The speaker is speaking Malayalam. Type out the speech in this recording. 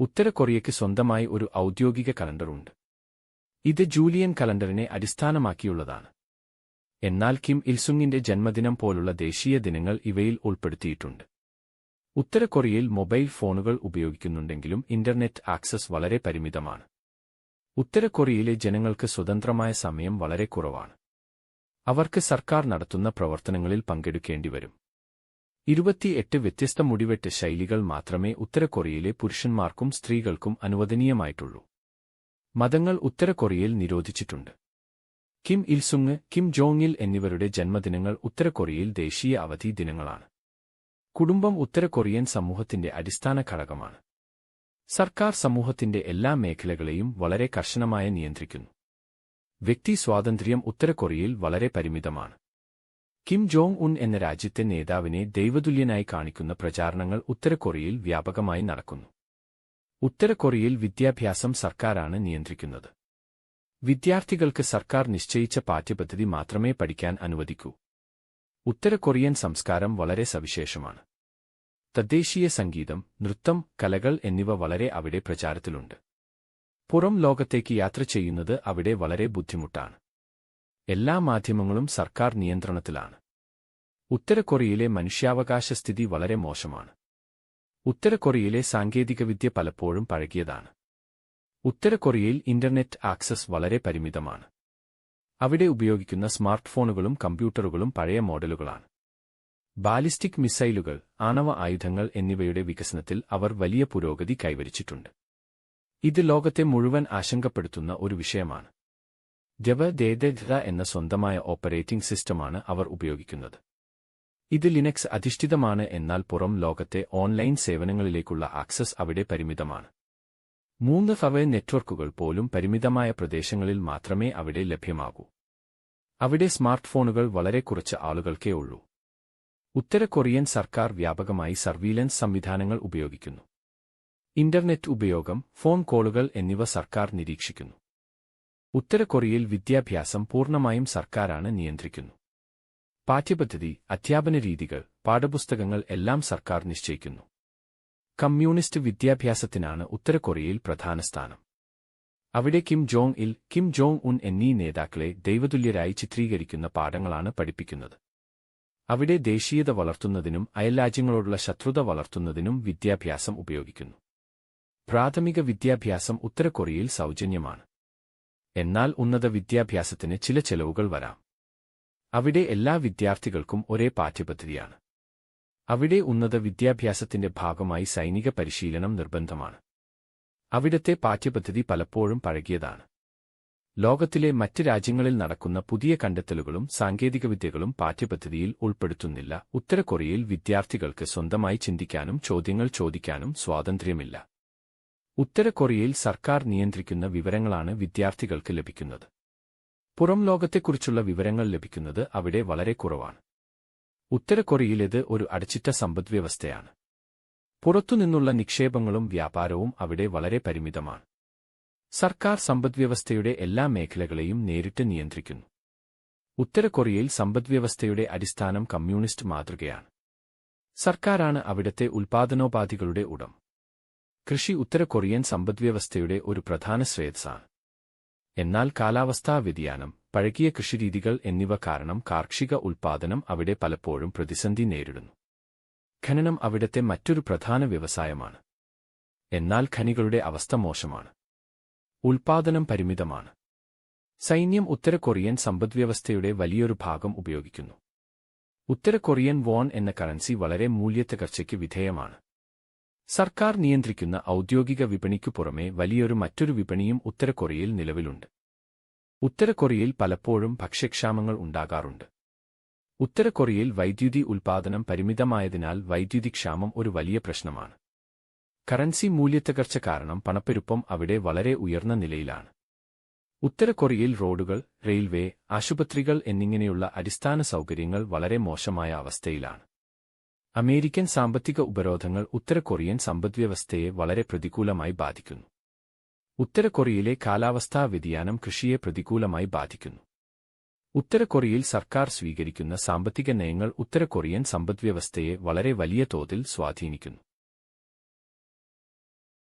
ഉത്തര കൊറിയയ്ക്ക് സ്വന്തമായി ഒരു ഔദ്യോഗിക കലണ്ടറുണ്ട്. ഇത് ജൂലിയൻ കലണ്ടറിനെ അടിസ്ഥാനമാക്കിയുള്ളതാണ്. എന്നാൽ കിം ഇൽസുങ്ങിന്റെ ജന്മദിനം പോലുള്ള ദേശീയ ദിനങ്ങൾ ഇവയിൽ ഉൾപ്പെടുത്തിയിട്ടുണ്ട്. ഉത്തര കൊറിയയിൽ മൊബൈൽ ഫോണുകൾ ഉപയോഗിക്കുന്നുണ്ടെങ്കിലും ഇന്റർനെറ്റ് ആക്സസ് വളരെ പരിമിതമാണ്. ഉത്തര കൊറിയയിലെ ജനങ്ങൾക്ക് സ്വതന്ത്രമായ സമയം വളരെ കുറവാണ്. അവർക്ക് സർക്കാർ നടത്തുന്ന പ്രവർത്തനങ്ങളിൽ പങ്കെടുക്കേണ്ടിവരും. ഇരുപത്തിയെട്ട് വ്യത്യസ്ത മുടിവെട്ട് ശൈലികൾ മാത്രമേ ഉത്തര കൊറിയയിലെ പുരുഷന്മാർക്കും സ്ത്രീകൾക്കും അനുവദനീയമായിട്ടുള്ളൂ. മതങ്ങൾ ഉത്തര കൊറിയയിൽ നിരോധിച്ചിട്ടുണ്ട്. കിം ഇൽസുങ് കിം ജോങ് ഇൽ എന്നിവരുടെ ജന്മദിനങ്ങൾ ഉത്തര കൊറിയയിൽ ദേശീയ അവധി ദിനങ്ങളാണ്. കുടുംബം ഉത്തര കൊറിയൻ സമൂഹത്തിന്റെ അടിസ്ഥാന ഘടകമാണ്. സർക്കാർ സമൂഹത്തിന്റെ എല്ലാ മേഖലകളെയും വളരെ കർശനമായി നിയന്ത്രിക്കുന്നു. വ്യക്തി സ്വാതന്ത്ര്യം ഉത്തര കൊറിയയിൽ വളരെ പരിമിതമാണ്. കിം ജോങ് ഉൻ എന്ന രാജ്യത്തെ നേതാവിനെ ദൈവതുല്യനായി കാണിക്കുന്ന പ്രചാരണങ്ങൾ ഉത്തര കൊറിയയിൽ വ്യാപകമായി നടക്കുന്നു. ഉത്തര കൊറിയയിൽ വിദ്യാഭ്യാസം സർക്കാരാണ് നിയന്ത്രിക്കുന്നത്. വിദ്യാർത്ഥികൾക്ക് സർക്കാർ നിശ്ചയിച്ച പാഠ്യപദ്ധതി മാത്രമേ പഠിക്കാൻ അനുവദിക്കൂ. ഉത്തര കൊറിയൻ സംസ്കാരം വളരെ സവിശേഷമാണ്. തദ്ദേശീയ സംഗീതം നൃത്തം കലകൾ എന്നിവ വളരെ അവിടെ പ്രചാരത്തിലുണ്ട്. പുറം ലോകത്തേക്ക് യാത്ര ചെയ്യുന്നത് അവിടെ വളരെ ബുദ്ധിമുട്ടാണ്. എല്ലാ മാധ്യമങ്ങളും സർക്കാർ നിയന്ത്രണത്തിലാണ്. ഉത്തര കൊറിയയിലെ മനുഷ്യാവകാശ സ്ഥിതി വളരെ മോശമാണ്. ഉത്തര കൊറിയയിലെ സാങ്കേതികവിദ്യ പലപ്പോഴും പഴകിയതാണ്. ഉത്തര കൊറിയയിൽ ഇന്റർനെറ്റ് ആക്സസ് വളരെ പരിമിതമാണ്. അവിടെ ഉപയോഗിക്കുന്ന സ്മാർട്ട് ഫോണുകളും കമ്പ്യൂട്ടറുകളും പഴയ മോഡലുകളാണ്. ബാലിസ്റ്റിക് മിസൈലുകൾ ആണവ ആയുധങ്ങൾ എന്നിവയുടെ വികസനത്തിൽ അവർ വലിയ പുരോഗതി കൈവരിച്ചിട്ടുണ്ട്. ഇത് ലോകത്തെ മുഴുവൻ ആശങ്കപ്പെടുത്തുന്ന ഒരു വിഷയമാണ്. ജവ ദേദ എന്ന സ്വന്തമായ ഓപ്പറേറ്റിംഗ് സിസ്റ്റമാണ് അവർ ഉപയോഗിക്കുന്നത്. ഇത് ലിനക്സ് അധിഷ്ഠിതമാണ് എന്നാൽ പുറം ലോകത്തെ ഓൺലൈൻ സേവനങ്ങളിലേക്കുള്ള ആക്സസ് അവിടെ പരിമിതമാണ്. മൂന്ന് ഫവേ നെറ്റ്വർക്കുകൾ പോലും പരിമിതമായ പ്രദേശങ്ങളിൽ മാത്രമേ അവിടെ ലഭ്യമാകൂ. അവിടെ സ്മാർട്ട് ഫോണുകൾ വളരെ കുറച്ച് ആളുകൾക്കേ ഉള്ളൂ. ഉത്തര കൊറിയൻ സർക്കാർ വ്യാപകമായി സർവീലൻസ് സംവിധാനങ്ങൾ ഉപയോഗിക്കുന്നു. ഇന്റർനെറ്റ് ഉപയോഗം ഫോൺ കോളുകൾ എന്നിവ സർക്കാർ നിരീക്ഷിക്കുന്നു. ഉത്തര കൊറിയയിൽ വിദ്യാഭ്യാസം പൂർണമായും സർക്കാരാണ് നിയന്ത്രിക്കുന്നു. പാഠ്യപദ്ധതി അധ്യാപന രീതികൾ പാഠപുസ്തകങ്ങൾ എല്ലാം സർക്കാർ നിശ്ചയിക്കുന്നു. കമ്മ്യൂണിസ്റ്റ് വിദ്യാഭ്യാസത്തിനാണ് ഉത്തര കൊറിയയിൽ പ്രധാന സ്ഥാനം. അവിടെ Kim Jong Il Kim Jong Un എന്നീ നേതാക്കളെ ദൈവതുല്യരായി ചിത്രീകരിക്കുന്ന പാഠങ്ങളാണ് പഠിപ്പിക്കുന്നത്. അവിടെ ദേശീയത വളർത്തുന്നതിനും അയൽരാജ്യങ്ങളോടുള്ള ശത്രുത വളർത്തുന്നതിനും വിദ്യാഭ്യാസം ഉപയോഗിക്കുന്നു. പ്രാഥമിക വിദ്യാഭ്യാസം ഉത്തര കൊറിയയിൽ സൗജന്യമാണ്. എന്നാൽ ഉന്നത വിദ്യാഭ്യാസത്തിന് ചില ചെലവുകൾ വരാം. അവിടെ എല്ലാ വിദ്യാർത്ഥികൾക്കും ഒരേ പാഠ്യപദ്ധതിയാണ്. അവിടെ ഉന്നത വിദ്യാഭ്യാസത്തിന്റെ ഭാഗമായി സൈനിക പരിശീലനം നിർബന്ധമാണ്. അവിടത്തെ പാഠ്യപദ്ധതി പലപ്പോഴും പഴകിയതാണ്. ലോകത്തിലെ മറ്റ് രാജ്യങ്ങളിൽ നടക്കുന്ന പുതിയ കണ്ടെത്തലുകളും സാങ്കേതികവിദ്യകളും പാഠ്യപദ്ധതിയിൽ ഉൾപ്പെടുത്തുന്നില്ല. ഉത്തര കൊറിയയിൽ വിദ്യാർത്ഥികൾക്ക് സ്വന്തമായി ചിന്തിക്കാനും ചോദ്യങ്ങൾ ചോദിക്കാനും സ്വാതന്ത്ര്യമില്ല. ഉത്തര കൊറിയയിൽ സർക്കാർ നിയന്ത്രിക്കുന്ന വിവരങ്ങളാണ് വിദ്യാർത്ഥികൾക്ക് ലഭിക്കുന്നത്. പുറം ലോകത്തെക്കുറിച്ചുള്ള വിവരങ്ങൾ ലഭിക്കുന്നത് അവിടെ വളരെ കുറവാണ്. ഉത്തര കൊറിയയിലേത് ഒരു അടച്ചിട്ട സമ്പദ്വ്യവസ്ഥയാണ്. പുറത്തുനിന്നുള്ള നിക്ഷേപങ്ങളും വ്യാപാരവും അവിടെ വളരെ പരിമിതമാണ്. സർക്കാർ സമ്പദ്വ്യവസ്ഥയുടെ എല്ലാ മേഖലകളെയും നേരിട്ട് നിയന്ത്രിക്കുന്നു. ഉത്തര കൊറിയയിൽ സമ്പദ്വ്യവസ്ഥയുടെ അടിസ്ഥാനം കമ്മ്യൂണിസ്റ്റ് മാതൃകയാണ്. സർക്കാരാണ് അവിടത്തെ ഉൽപാദനോപാധികളുടെ ഉടം. കൃഷി ഉത്തര കൊറിയൻ സമ്പദ്വ്യവസ്ഥയുടെ ഒരു പ്രധാന ശ്രേയസ്സാണ്. എന്നാൽ കാലാവസ്ഥാ വ്യതിയാനം പഴകിയ കൃഷിരീതികൾ എന്നിവ കാരണം കാർഷിക ഉൽപാദനം അവിടെ പലപ്പോഴും പ്രതിസന്ധി നേരിടുന്നു. ഖനനം അവിടത്തെ മറ്റൊരു പ്രധാന വ്യവസായമാണ്. എന്നാൽ ഖനികളുടെ അവസ്ഥ മോശമാണ്. ഉൽപാദനം പരിമിതമാണ്. സൈന്യം ഉത്തര കൊറിയൻ സമ്പദ്വ്യവസ്ഥയുടെ വലിയൊരു ഭാഗം ഉപയോഗിക്കുന്നു. ഉത്തര കൊറിയൻ വോൺ എന്ന കറൻസി വളരെ മൂല്യത്തകർച്ചയ്ക്ക് വിധേയമാണ്. സർക്കാർ നിയന്ത്രിക്കുന്ന ഔദ്യോഗിക വിപണിക്കു പുറമെ വലിയൊരു മറ്റൊരു വിപണിയും ഉത്തര കൊറിയയിൽ നിലവിലുണ്ട്. ഉത്തര കൊറിയയിൽ പലപ്പോഴും ഭക്ഷ്യക്ഷാമങ്ങൾ ഉണ്ടാകാറുണ്ട്. ഉത്തര കൊറിയയിൽ വൈദ്യുതി ഉൽപാദനം പരിമിതമായതിനാൽ വൈദ്യുതി ക്ഷാമം ഒരു വലിയ പ്രശ്നമാണ്. കറൻസി മൂല്യത്തകർച്ച കാരണം പണപ്പെരുപ്പം അവിടെ വളരെ ഉയർന്ന നിലയിലാണ്. ഉത്തര കൊറിയയിൽ റോഡുകൾ റെയിൽവേ ആശുപത്രികൾ എന്നിങ്ങനെയുള്ള അടിസ്ഥാന സൗകര്യങ്ങൾ വളരെ മോശമായ അവസ്ഥയിലാണ്. അമേരിക്കൻ സാമ്പത്തിക ഉപരോധങ്ങൾ ഉത്തര കൊറിയൻ സമ്പദ്വ്യവസ്ഥയെ വളരെ പ്രതികൂലമായി ബാധിക്കുന്നു. ഉത്തര കൊറിയയിലെ കാലാവസ്ഥാ വ്യതിയാനം കൃഷിയെ പ്രതികൂലമായി ബാധിക്കുന്നു. ഉത്തര കൊറിയയിൽ സർക്കാർ സ്വീകരിക്കുന്ന സാമ്പത്തിക നയങ്ങൾ ഉത്തര കൊറിയൻ സമ്പദ്വ്യവസ്ഥയെ വളരെ വലിയ തോതിൽ സ്വാധീനിക്കുന്നു.